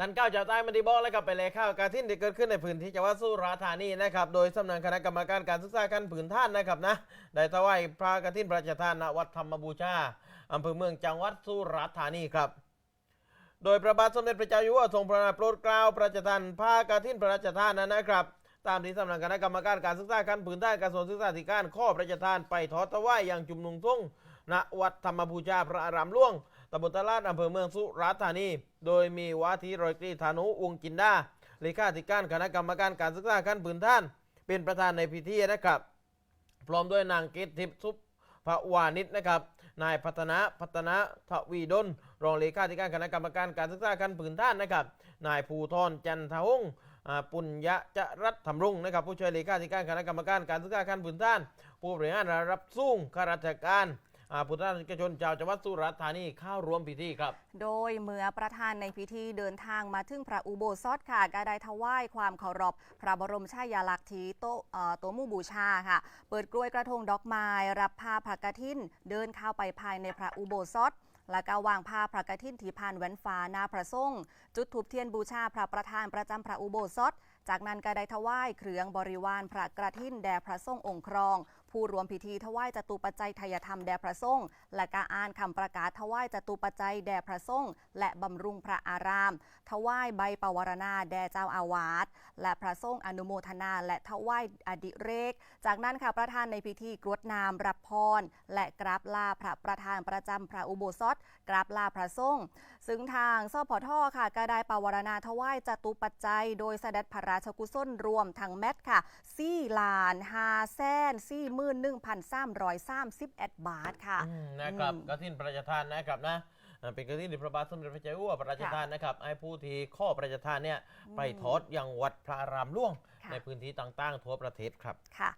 ท่านก้าเจ้าใต้มันดีบอกแล้วกับไปเลยข้าวการทิ้นที่เกิดขึ้นในพื้นที่จังหวัดสุราษฎร์ธานีนะครับ โดยสำนักคณะกรรมการการศึกษาขั้นผืนท่านนะครับนะได้ถวายพระกฐินพระราทานณวัดธรรมบูชาอำเภอเมืองจังหวัดสุราษฎร์ธานีครับ โดยพระบาทสมเด็จพระเจ้าอยู่หัวทรงพระนาโปรดเกล้าพระราชทานผ้ากฐินพระราชทานนั้นนะครับ ตามที่สำนักคณะกรรมการการศึกษาขั้นผืนท่านกระทรวงศึกษาธิการข้อพระราชทานไปทอดถวายอย่างจุมนุมทรงณวัดธรรมบูชาพระอารามหลวง ตำบลตลาดอำเภอเมืองสุราษฎร์ธานี โดยมีวาทีรอยตรีธานุวงศ์จินดาเลขาธิการคณะกรรมการการศึกษาขั้นพื้นท่าน เป็นประธานในพิธีนะครับ พร้อมด้วยนางกิตทิพย์สุภวานิชนะครับนายพัฒนาพัฒนาทวีดลรองเลขาธิการคณะกรรมการการศึกษาขั้นพื้นท่านนะครับนายภูทรจันทหงปุญญจรัตธรรมรุ่งนะครับผู้ช่วยเลขาธิการคณะกรรมการการศึกษาขั้นพื้นท่าน ผู้บริหารระดับสูงข้าราชการ พุทธศาสนิกชนชาวจังหวัดสุราษฎร์ธานีเข้าร่วมพิธีครับ โดยเมื่อประธานในพิธีเดินทางมาถึงพระอุโบสถค่ะก็ได้ถวายความเคารพพระบรมฉายาลักษณ์ทีโตะเอ่อตัวมู่บูชาค่ะ เปิดกล้วยกระทงดอกไม้รับผ้าพระกฐิน เดินเข้าไปภายในพระอุโบสถและก็วางผ้าพระกฐินที่ผ่านแหวนฟ้าหน้าพระทรงจุดถูปเทียนบูชาพระประธานประจำพระอุโบสถ จากนั้นก็ได้ถวายเครื่องบริวารพระกระทินแด่พระทรงองค์ครองผู้รวมพิธีถวายจตุปัจจัยทายธรรมแด่พระทรงและการอ่านคำประกาศถวายจตุปัจจัยแด่พระทรงและบำรุงพระอารามถวายใบปวารณาแด่เจ้าอาวาสและพระทรงอนุโมทนา และถวายอดิเรก จากนั้นค่ะประธานในพิธีกรวดน้ำรับพร และกราบลาพระประธานประจำพระอุโบสถ กราบลาพระทรงซึ่งทางสพทค่ะก็ได้ปวารณาถวายจตุปัจจัย โดยเสด็จพระราชกุศลรวมทั้งแมทค่ะ4ล้าน5แสนซี41,331บาทค่ะอืมนะครับอืมกฐินพระราชทานนะครับนะอ่าเป็นกฐินที่พระบาทสมเด็จพระเจ้าอยู่หัวพระราชทานนะครับให้ผู้ที่ข้อพระราชทานเนี่ยไปทอดยังวัดพระอารามหลวงค่ะในพื้นที่ต่างๆ ทั่วประเทศครับค่ะ